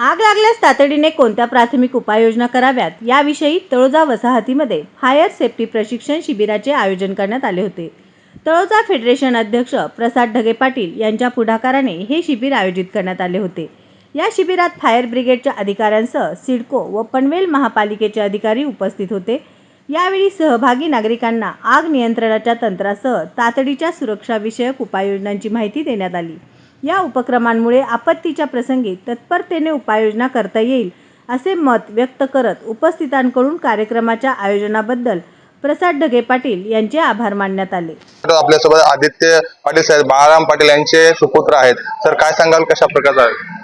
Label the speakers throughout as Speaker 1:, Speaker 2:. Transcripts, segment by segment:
Speaker 1: आग लागल्यास तातडीने कोणत्या प्राथमिक उपाययोजना कराव्यात? याविषयी तळोजा वसाहतीमध्ये फायर सेफ्टी प्रशिक्षण शिबिराचे आयोजन करण्यात आले होते. तळोजा फेडरेशन अध्यक्ष प्रसाद ढगे पाटील यांच्या पुढाकाराने हे शिबिर आयोजित करण्यात आले होते. या शिबिरात फायर ब्रिगेडच्या अधिकाऱ्यांसह सिडको व पनवेल महापालिकेचे अधिकारी उपस्थित होते. यावेळी सहभागी नागरिकांना आग नियंत्रणाच्या तंत्रासह तातडीच्या सुरक्षाविषयक उपाययोजनांची माहिती देण्यात आली. या उपक्रमांमुळे आपत्तीच्या प्रसंगी तत्परतेने उपाययोजना करता येईल असे मत व्यक्त करत उपस्थितांकडून कार्यक्रमाच्या आयोजनाबद्दल प्रसाद ढगे पाटील यांचे आभार मानण्यात आले.
Speaker 2: आपल्यासोबत आदित्य पाटील साहेब बाळाराम पाटील यांचे सुपुत्र आहेत. सर काय सांगाल कशा प्रकारचा आहे?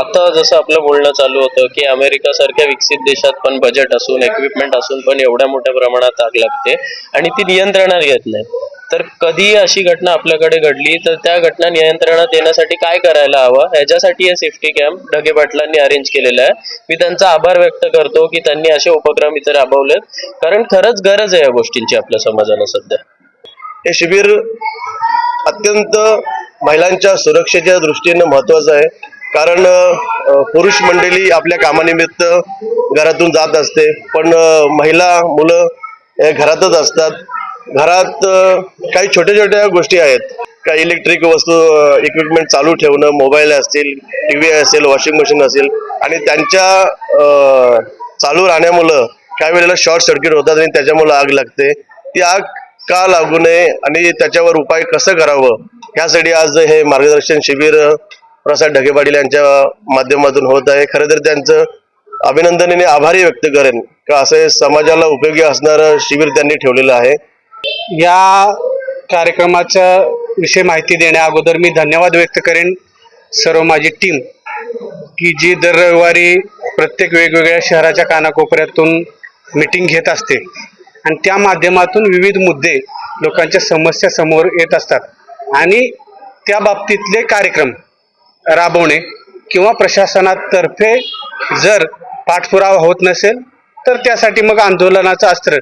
Speaker 3: आता जसं आपलं बोलणं चालू होतं की अमेरिका सारख्या विकसित देशात पण बजेट असून इक्विपमेंट असून पण एवढ्या मोठ्या प्रमाणात आग लागते आणि ती नियंत्रणात घेत नाही तर कधी अशी घटना आपल्याकडे घडली तर त्या घटना नियंत्रणात येण्यासाठी काय करायला हवं? ह्याच्यासाठी हे सेफ्टी कॅम्प ढगे पाटलांनी अरेंज केलेला आहे. मी त्यांचा आभार व्यक्त करतो की त्यांनी असे उपक्रम इथे राबवलेत. कारण खरंच गरज आहे या गोष्टींची आपल्या समाजाला सध्या.
Speaker 4: हे शिबिर अत्यंत महिलांच्या सुरक्षेच्या दृष्टीने महत्वाचं आहे. कारण पुरुष मंडळी आपल्या कामानिमित्त घरातून जात असते. पण महिला मुलं घरातच असतात. घरात काही छोट्या छोट्या गोष्टी आहेत. काही इलेक्ट्रिक वस्तू इक्विपमेंट चालू ठेवणं मोबाईल असतील टी व्ही असेल वॉशिंग मशीन असेल आणि त्यांच्या चालू राहण्यामुळं काही वेळेला शॉर्ट सर्किट होतात आणि त्याच्यामुळं आग लागते. ती आग का लागू नये आणि त्याच्यावर उपाय कसं करावं यासाठी आज हे मार्गदर्शन शिबिर प्रसाद ढगे पाटील यांच्या माध्यमातून होत आहे. खरं तर त्यांचं अभिनंदनाने आभारी व्यक्त करेन का असं समाजाला उपयोगी असणारं शिबिर त्यांनी ठेवलेलं आहे.
Speaker 5: या कार्यक्रमाच्या विषयी माहिती देण्या अगोदर मी धन्यवाद व्यक्त करेन सर्व माझी टीम की जी दर रविवारी प्रत्येक वेगवेगळ्या शहराच्या कानाकोपऱ्यातून मीटिंग घेत असते. आणि त्या माध्यमातून विविध मुद्दे लोकांच्या समस्या समोर येत असतात. आणि त्या बाबतीतले कार्यक्रम राबवणे किंवा प्रशासनातर्फे जर पाठपुरावा होत नसेल तर त्यासाठी मग आंदोलनाचं अस्त्र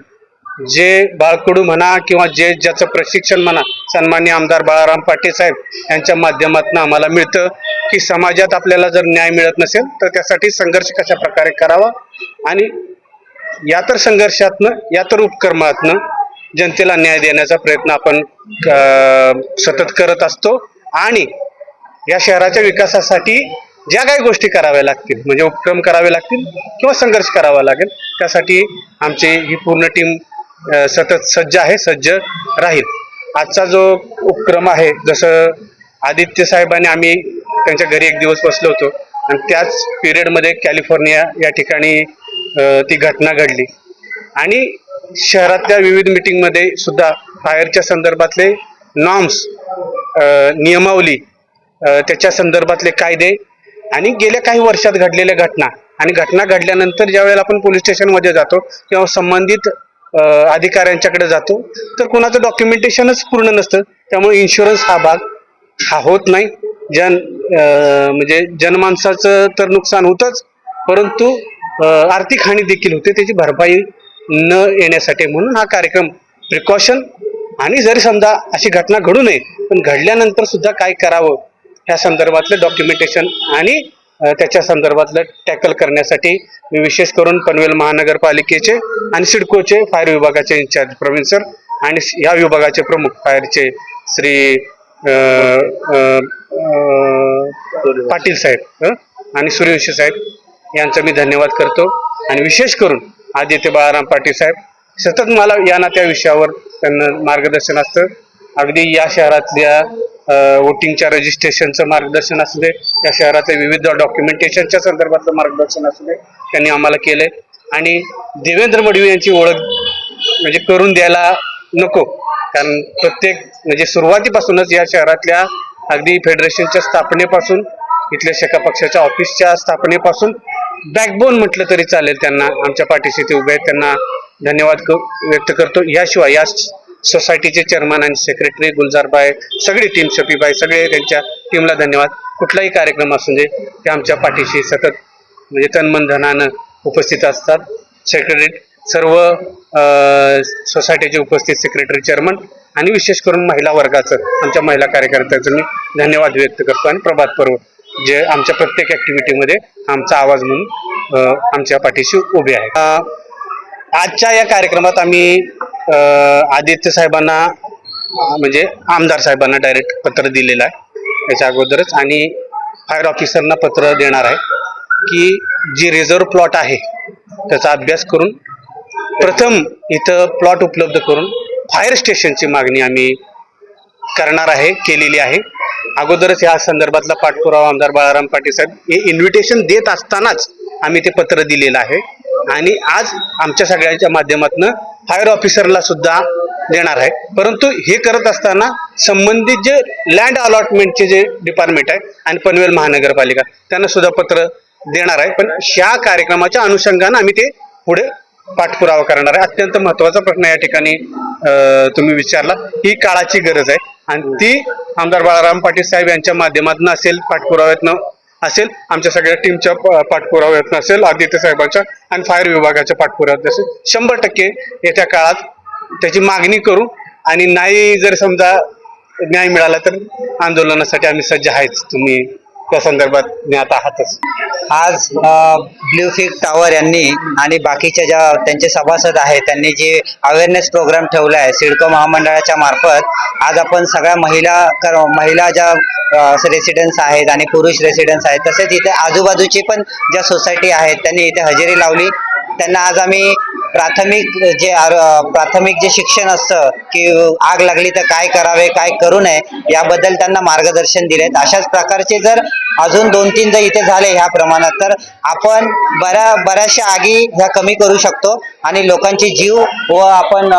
Speaker 5: जे बाळकडू म्हणा किंवा जे ज्याचं प्रशिक्षण म्हणा सन्मान्य आमदार बाळाराम पाटील साहेब यांच्या माध्यमातून आम्हाला मिळतं की समाजात आपल्याला जर न्याय मिळत नसेल तर त्यासाठी संघर्ष कशा प्रकारे करावा? आणि या तर संघर्षातनं या तर उपक्रमातनं जनतेला न्याय देण्याचा प्रयत्न आपण सतत करत असतो. आणि या शहराच्या विकासासाठी ज्या काही गोष्टी कराव्या लागतील म्हणजे उपक्रम करावे लागतील किंवा संघर्ष करावा लागेल त्यासाठी आमची ही पूर्ण टीम सतत सज्ज आहे सज्ज राहील. आजचा जो उपक्रम आहे जसं आदित्य साहेबांनी आम्ही त्यांच्या घरी एक दिवस बसलो होतो आणि त्याच पिरियडमध्ये कॅलिफोर्निया या ठिकाणी ती घटना घडली. आणि शहरातल्या विविध मिटिंगमध्ये सुद्धा फायरच्या संदर्भातले नॉर्म्स नियमावली त्याच्या संदर्भातले कायदे आणि गेल्या काही वर्षात घडलेल्या घटना. आणि घटना घडल्यानंतर ज्यावेळेला आपण पोलीस स्टेशनमध्ये जातो किंवा संबंधित अधिकाऱ्यांच्याकडे जातो. तर कोणाचं डॉक्युमेंटेशनच पूर्ण नसतं. त्यामुळे इन्शुरन्स हा भाग हा होत नाही. जन म्हणजे जनमानसाचं तर नुकसान होतंच. परंतु आर्थिक हानी देखील होते. त्याची भरपाई न येण्यासाठी म्हणून हा कार्यक्रम प्रिकॉशन आणि जरी समजा अशी घटना घडू नये पण घडल्यानंतर सुद्धा काय करावं? ह्या संदर्भातलं डॉक्युमेंटेशन आणि त्याच्या संदर्भातलं टॅकल करण्यासाठी मी विशेष करून पनवेल महानगरपालिकेचे आणि सिडकोचे फायर विभागाचे इन्चार्ज प्रवीण सर आणि या विभागाचे प्रमुख फायरचे श्री पाटील साहेब आणि सूर्यवंशी साहेब यांचा मी धन्यवाद करतो. आणि विशेष करून आदित्य बाळाराम पाटील साहेब सतत मला या ना त्या विषयावर त्यांना मार्गदर्शन असतं. अगदी या शहरातल्या वोटिंगच्या रजिस्ट्रेशनचं मार्गदर्शन असू दे या शहरातल्या विविध डॉक्युमेंटेशनच्या संदर्भातलं मार्गदर्शन असू दे त्यांनी आम्हाला केलंय. आणि देवेंद्र मडवी यांची ओळख म्हणजे करून द्यायला नको कारण प्रत्येक म्हणजे सुरुवातीपासूनच या शहरातल्या अगदी फेडरेशनच्या स्थापनेपासून इथल्या शेका पक्षाच्या ऑफिसच्या स्थापनेपासून बॅकबोन म्हटलं तरी चालेल त्यांना आमच्या पाठीशी ते उभे आहेत त्यांना धन्यवाद क- व्यक्त करतो. याशिवाय या सोसायटीचे चेअरमन आणि सेक्रेटरी गुलजारबाई सगळी टीम शफीबाई सगळे त्यांच्या टीमला धन्यवाद. कुठलाही कार्यक्रम असू दे ते आमच्या पाठीशी सतत म्हणजे तन्मन धनानं उपस्थित असतात. सेक्रेटरी सर्व सोसायटीचे उपस्थित सेक्रेटरी चेअरमन आणि विशेष करून महिला वर्गाचं आमच्या महिला कार्यकर्त्याचं मी धन्यवाद व्यक्त करतो आणि प्रभात पर्व जे आमच्या प्रत्येक ॲक्टिव्हिटीमध्ये आमचा आवाज म्हणून आमच्या पाठीशी उभे आहे. आजच्या या कार्यक्रमात आम्ही आदित्य साहेबांना म्हणजे आमदार साहेबांना डायरेक्ट पत्र दिलेलं आहे. त्याच्या अगोदरच. आणि फायर ऑफिसरना पत्र देणार आहे की जी रिझर्व प्लॉट आहे त्याचा अभ्यास करून प्रथम इथं प्लॉट उपलब्ध करून फायर स्टेशनची मागणी आम्ही करणार आहे केलेली आहे. अगोदरच या संदर्भातला पाठपुरावा आमदार बाळाराम पाटील साहेब हे इन्व्हिटेशन देत असतानाच आम्ही ते पत्र दिलेलं आहे. आणि आज आमच्या सगळ्यांच्या माध्यमातून फायर ऑफिसरला सुद्धा देणार आहे. परंतु हे करत असताना संबंधित जे लँड अलॉटमेंटचे जे डिपार्टमेंट आहे आणि पनवेल महानगरपालिका त्यांना सुद्धा पत्र देणार आहे. पण ह्या कार्यक्रमाच्या अनुषंगानं आम्ही ते पुढे पाठपुरावा करणार आहे. अत्यंत महत्त्वाचा प्रश्न या ठिकाणी तुम्ही विचारला. ही काळाची गरज आहे. आणि ती आमदार बाळाराम पाटील साहेब यांच्या माध्यमातून असेल पाठपुराव्यातनं. असेल आमच्या सगळ्या टीमच्या प- पाठपुराव्यातनं असेल आदित्य साहेबांच्या आणि फायर विभागाच्या पाठपुराव्यात असेल शंभर टक्के येत्या काळात त्याची मागणी करू आणि नाही जर समजा न्याय मिळाला तर आंदोलनासाठी आम्ही सज्ज आहेच. तुम्ही त्या संदर्भात ज्ञात आहातच.
Speaker 6: आज ब्ल्यू फिग टावर यांनी आणि बाकीच्या ज्या त्यांचे सभासद आहेत त्यांनी जे अवेअरनेस प्रोग्राम ठेवला आहे सिडको महामंडळाच्या मार्फत आज आपण सगळ्या महिला कर महिला ज्या रेसिडेन्स आहेत आणि पुरुष रेसिडेन्स आहेत तसेच इथे आजूबाजूची पण ज्या सोसायटी आहेत त्यांनी इथे हजेरी लावली. त्यांना आज आम्ही प्राथमिक जे आर- प्राथमिक जे शिक्षण असतं की आग लागली तर काय करावे काय करू नये याबद्दल त्यांना मार्गदर्शन दिलेत. अशाच प्रकारचे जर अजून दोन तीन जर इथे झाले ह्या प्रमाणात तर आपण बऱ्या बऱ्याचशा आगी ह्या कमी करू शकतो आणि लोकांचे जीव व आपण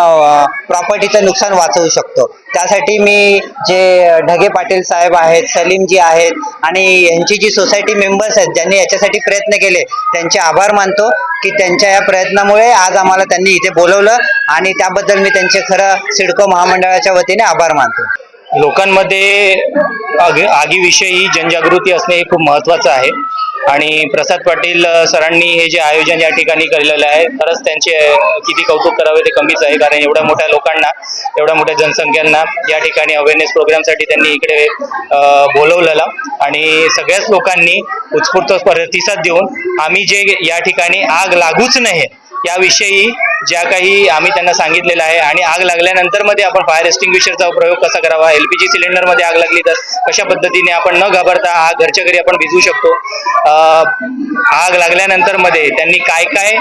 Speaker 6: प्रॉपर्टीचं नुकसान वाचवू शकतो. त्यासाठी मी जे ढगे पाटील साहेब आहेत सलीमजी आहेत आणि यांची जी सोसायटी मेंबर्स आहेत ज्यांनी याच्यासाठी प्रयत्न केले त्यांचे आभार मानतो की त्यांच्या या प्रयत्नामुळे आज आम्हाला त्यांनी इथे बोलवलं आणि त्याबद्दल मी त्यांचे खरं सिडको महामंडळाच्या वतीने आभार मानतो.
Speaker 7: लोकांमध्ये आगी आगीविषयी जनजागृती असणे हे खूप महत्त्वाचं आहे. आणि प्रसाद पाटील सरांनी हे जे आयोजन या ठिकाणी केलेलं आहे खरंच त्यांचे किती कौतुक करावे ते कमीच आहे. कारण एवढ्या मोठ्या लोकांना एवढ्या मोठ्या जनसंख्यांना या ठिकाणी अवेअरनेस प्रोग्रामसाठी त्यांनी इकडे बोलवलेला. आणि सगळ्याच लोकांनी उत्स्फूर्त प्रतिसाद देऊन आम्ही जे या ठिकाणी आग लागूच नये याविषयी ज्या काही आम्ही त्यांना सांगितलेलं आहे आणि आग लागल्यानंतरमध्ये आपण फायर एक्स्टिंग्विशरचा प्रयोग कसा करावा? एल पी जी सिलेंडरमध्ये आग लागली तर कशा पद्धतीने आपण न घाबरता आग घरच्या घरी आपण भिजवू शकतो? आग लागल्यानंतरमध्ये त्यांनी काय काय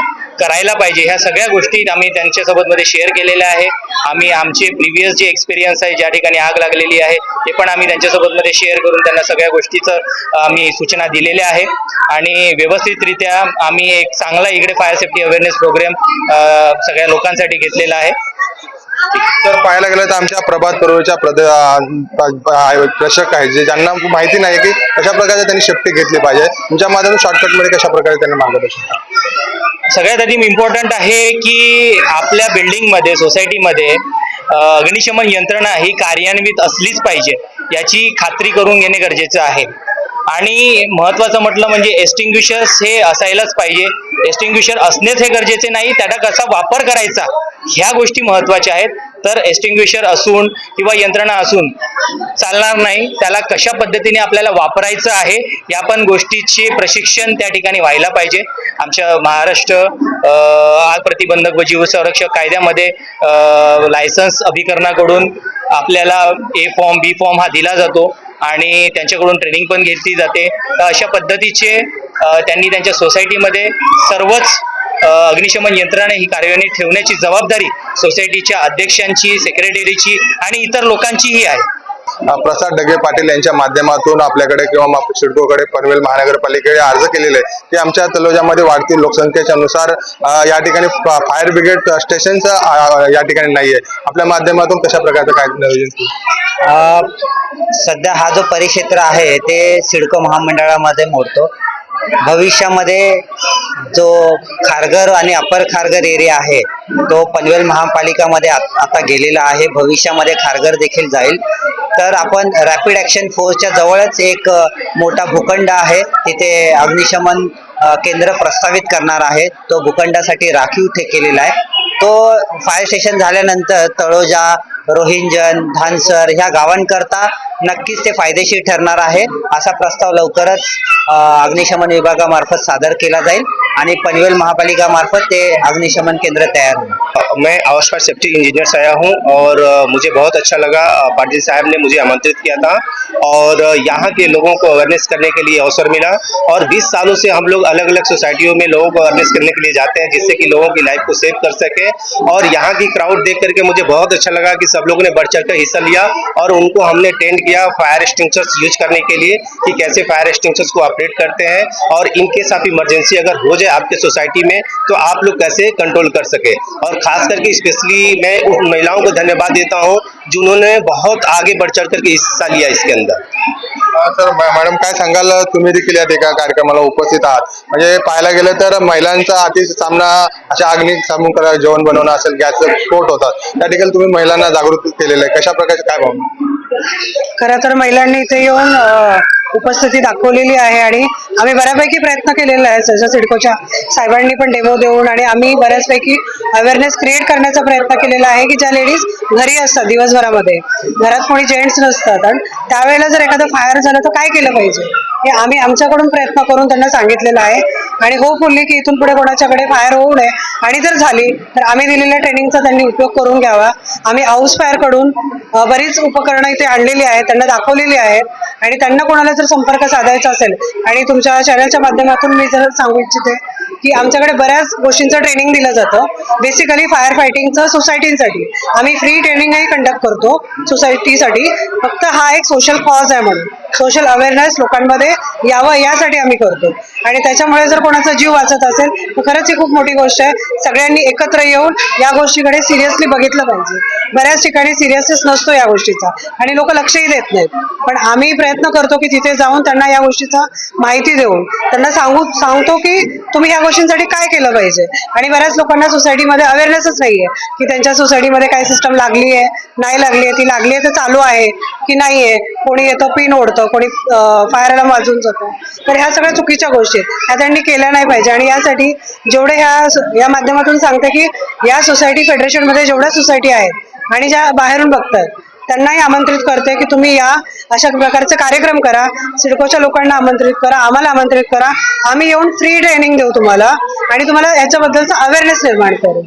Speaker 7: करायला पाहिजे. ह्या सगळ्या गोष्टी आम्ही त्यांच्यासोबत मध्ये शेअर केलेल्या आहे. आम्ही आमचे प्रिव्हियस जे एक्सपिरियन्स आहे ज्या ठिकाणी आग लागलेली आहे ते पण आम्ही त्यांच्यासोबत मध्ये शेअर करून त्यांना सगळ्या गोष्टीचं आम्ही सूचना दिलेल्या आहे. आणि व्यवस्थितरित्या आम्ही एक चांगला इकडे फायर सेफ्टी अवेअरनेस प्रोग्राम सगळ्या लोकांसाठी घेतलेला आहे.
Speaker 2: तर पाहायला गेलं तर आमच्या प्रभात पूर्वच्या प्रद- प्रेक्षक आहेत जे ज्यांना माहिती नाही की कशा प्रकारे त्यांनी शेफ्टी घेतली पाहिजे. तुमच्या माध्यमातून शॉर्टकटमध्ये कशा प्रकारे त्यांनी मार्गदर्शन
Speaker 7: सगळ्यात आधी इम्पॉर्टंट आहे की आपल्या बिल्डिंगमध्ये सोसायटीमध्ये अग्निशमन यंत्रणा ही कार्यान्वित असलीच पाहिजे याची खात्री करून घेणे गरजेचं आहे. आणि महत्वाचं म्हटलं म्हणजे एस्टिंग्विशर्स हे असायलाच पाहिजे. एस्टिंग्विशर असणेच हे गरजेचे नाही त्याचा कसा वापर करायचा ह्या गोष्टी महत्त्वाच्या आहेत. तर एस्टिंग्विशर असून किंवा यंत्रणा असून चालणार नाही. त्याला कशा पद्धतीने आपल्याला वापरायचं आहे या पण गोष्टीचे प्रशिक्षण त्या ठिकाणी व्हायला पाहिजे. आमच्या महाराष्ट्र आग प्रतिबंधक व जीव संरक्षक कायद्यामध्ये लायसन्स अभिकरणाकडून आपल्याला ए फॉर्म बी फॉर्म हा दिला जातो आणि त्यांच्याकडून ट्रेनिंग पण घेतली जाते. तर अशा पद्धतीचे त्यांनी त्यांच्या सोसायटीमध्ये सर्वच अग्निशमन यंत्रणा ही कार्यान्वित ठेवण्याची जबाबदारी सोसायटीच्या अध्यक्षांची सेक्रेटरीची आणि इतर लोकांचीही आहे.
Speaker 2: प्रसाद ढगे पाटील यांच्या माध्यमातून आपल्याकडे किंवा सिडकोकडे पनवेल महानगरपालिकेकडे अर्ज केलेले आहे की आमच्या तलोजामध्ये वाढती लोकसंख्येच्या नुसार या ठिकाणी फायर ब्रिगेड स्टेशनचं अं, या ठिकाणी नाहीये. आपल्या माध्यमातून कशा प्रकारचं काय नियोजन
Speaker 6: सध्या हा जो परिक्षेत्र आहे ते सिडको महामंडळामध्ये मोडतो. भविष्यामध्ये जो खारघर आणि अपर खारघर एरिया आहे तो पनवेल महापालिकामध्ये आत- आता गेलेला आहे. भविष्यामध्ये खारघर देखील जाईल. तर आपण रॅपिड ॲक्शन फोर्सच्या जवळच एक मोठा भूखंड आहे. तिथे अग्निशमन केंद्र प्रस्तावित करणार आहे. तो भूखंडासाठी राखीव ठे केलेला आहे. तो फायर स्टेशन झाल्यानंतर तळोजा रोहिंजन धानसर ह्या गावांकरता नक्कीच ते फायदेशीर ठरणार आहे. असा प्रस्ताव लवकरच अग्निशमन विभागामार्फत सादर केला जाईल. आणि पनवेल महापालिका मार्फत ते अग्निशमन केंद्र तयार
Speaker 8: मैं फायर सेफ्टी इंजीनियर से आया हूँ और मुझे बहुत अच्छा लगा। पाटिल साहब ने मुझे आमंत्रित किया था और यहाँ के लोगों को अवेयरनेस करने के लिए अवसर मिला और 20 सालों से हम लोग अलग अलग सोसाइटियों में लोगों को अवेयरनेस करने के लिए जाते हैं जिससे कि लोगों की लाइफ को सेव कर सके और यहाँ की क्राउड देख करके मुझे बहुत अच्छा लगा कि सब लोगों ने बढ़ चढ़ कर हिस्सा लिया और उनको हमने ट्रेंड किया फायर एक्सटिंग्विशर्स यूज़ करने के लिए कि कैसे फायर एक्सटिंग्विशर्स को ऑपरेट करते हैं और इनकेस ऑफ़ इमरजेंसी अगर हो जाए आपके सोसाइटी में तो आप लोग कैसे कंट्रोल कर सके? और खास करके स्पेशली मैं उन महिलाओं को धन्यवाद देता हूँ जिन्होंने बहुत आगे बढ़ चढ़ करके हिस्सा लिया इसके अंदर।
Speaker 2: सर मॅ- मॅडम काय सांगाल? तुम्ही देखील या ठिकाणी कार्यक्रमाला उपस्थित आहात. म्हणजे पाहायला गेलं तर महिलांचा अति सामना अशा आग्नी सामून करा जेवण बनवणं असेल गॅस स्फोट होतात. त्या ठिकाणी तुम्ही महिलांना जागृत केलेलं आहे. कशा प्रकारचे काय भावना?
Speaker 9: खरं तर महिलांनी इथे येऊन अ, उपस्थिती दाखवलेली आहे आणि आम्ही बऱ्यापैकी प्रयत्न केलेला आहे जसं सिडकोच्या साहेबांनी पण डेमो देऊन आणि आम्ही बऱ्याचपैकी अवेअरनेस क्रिएट करण्याचा प्रयत्न केलेला आहे की ज्या लेडीज घरी असतात दिवसभरामध्ये. घरात कोणी जेंट्स नसतात आणि त्यावेळेला जर एखादं फायर झालं तर काय केलं पाहिजे? हे आम्ही आमच्याकडून प्रयत्न करून त्यांना सांगितलेलं आहे. आणि हो होपफुल्ली की इथून पुढे कोणाच्याकडे फायर होऊ नये. आणि जर झाली तर आम्ही दिलेल्या ट्रेनिंगचा त्यांनी उपयोग करून घ्यावा. आम्ही हाऊस फायरकडून बरीच उपकरणं इथे आणलेली आहेत त्यांना दाखवलेली आहेत. आणि त्यांना कोणाला जर संपर्क साधायचा असेल आणि तुमच्या चॅनलच्या माध्यमातून मी जर सांगू इच्छिते की आमच्याकडे बऱ्याच गोष्टींचं ट्रेनिंग दिलं जातं. बेसिकली फायर फायटिंगचं सोसायटींसाठी आम्ही फ्री ट्रेनिंगही कंडक्ट करतो सोसायटीसाठी फक्त हा एक सोशल कॉज आहे म्हणून. सोशल अवेअरनेस लोकांमध्ये यावं यासाठी आम्ही करतो. आणि त्याच्यामुळे जर कोणाचा जीव वाचत असेल तर खरंच ही खूप मोठी गोष्ट आहे. सगळ्यांनी एकत्र येऊन या गोष्टीकडे सिरियसली बघितलं पाहिजे. बऱ्याच ठिकाणी सिरियसनेस नसतो या गोष्टीचा. आणि लोक लक्षही देत नाहीत. पण आम्ही प्रयत्न करतो की तिथे जाऊन त्यांना या गोष्टीचा माहिती देऊन त्यांना सांगू सांगतो की तुम्ही या गोष्टींसाठी काय केलं पाहिजे. आणि बऱ्याच लोकांना सोसायटीमध्ये अवेअरनेसच नाहीये की त्यांच्या सोसायटीमध्ये काय सिस्टम लागली आहे नाही लागली आहे ती लागली आहे तर चालू आहे की नाही आहे कोणी येतं पिन ओढतं कोणी फायर अलार्म वाजून जातो. तर ह्या सगळ्या चुकीच्या गोष्टी आहेत. ह्या त्यांनी केल्या नाही पाहिजे. आणि यासाठी जेवढे ह्या या माध्यमातून सांगते की या सोसायटी फेडरेशनमध्ये जेवढ्या सोसायटी आहेत आणि ज्या बाहेरून बघतात त्यांनाही आमंत्रित करते की तुम्ही या अशा प्रकारचे कार्यक्रम करा. सिडकोच्या लोकांना आमंत्रित करा आम्हाला आमंत्रित करा. आम्ही येऊन फ्री ट्रेनिंग देऊ तुम्हाला आणि तुम्हाला याच्याबद्दलचा अवेअरनेस निर्माण करू.